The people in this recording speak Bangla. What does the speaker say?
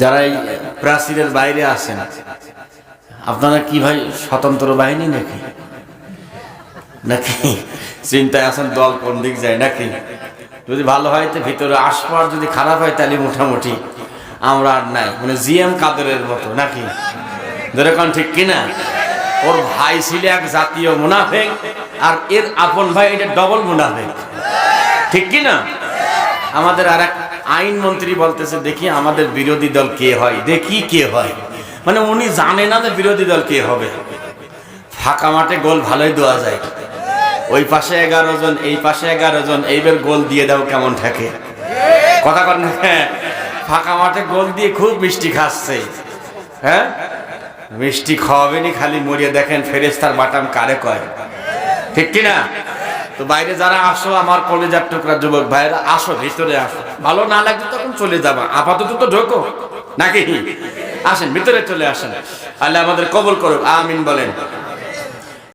যারা এই প্রাচীরের বাইরে আছেন, আপনারা কি ভাই স্বতন্ত্র বাহিনী নাকি? নাকি চিন্তায় আছেন দল কোন দিক যায় নাকি? যদি ভালো হয় তো ভিতরে আসবার যদি খারাপ হয় তাহলে মোটামুটি আমরা আর নাই। মানে জিএম কাদরের মতো নাকি? যেরকম ঠিক কিনা? ওর ভাই ছিল এক জাতীয় মুনাফেক, আর এর আপন ভাই এটা ডবল মুনাফেক। ঠিক কিনা? আমাদের আর এক আইন মন্ত্রী বলতেছে দেখি আমাদের বিরোধী দল কে হয়? দেখি কে হয়। মানে উনি জানে না যে বিরোধী দল কে হবে। ফাঁকা মাঠে গোল ভালোই দেওয়া যায়। ওই পাশে এগারো জন এই পাশে এগারো জন এইবার গোল দিয়ে দাও কেমন থাকে। কথা কর না হ্যাঁ, ফাঁকা মাঠে গোল দিয়ে খুব মিষ্টি খাচ্ছে। হ্যাঁ? মিষ্টি খাওয়াবেনি খালি মরিয়ে দেখেন ফেরেস্তার বাটাম কারে কয়। ঠিক কিনা? তো বাইরে যারা আসো, আমার কলেজার টুকরা যুবক ভাইরা আসো, ভিতরে আসো। ভালো না লাগছে তখন চলে যাবা। আপাতত তো ঢোকো। নাকি? আসেন, ভিতরে চলে আসেন। আল্লাহ আমাদের কবল করুক। আমিন বলেন।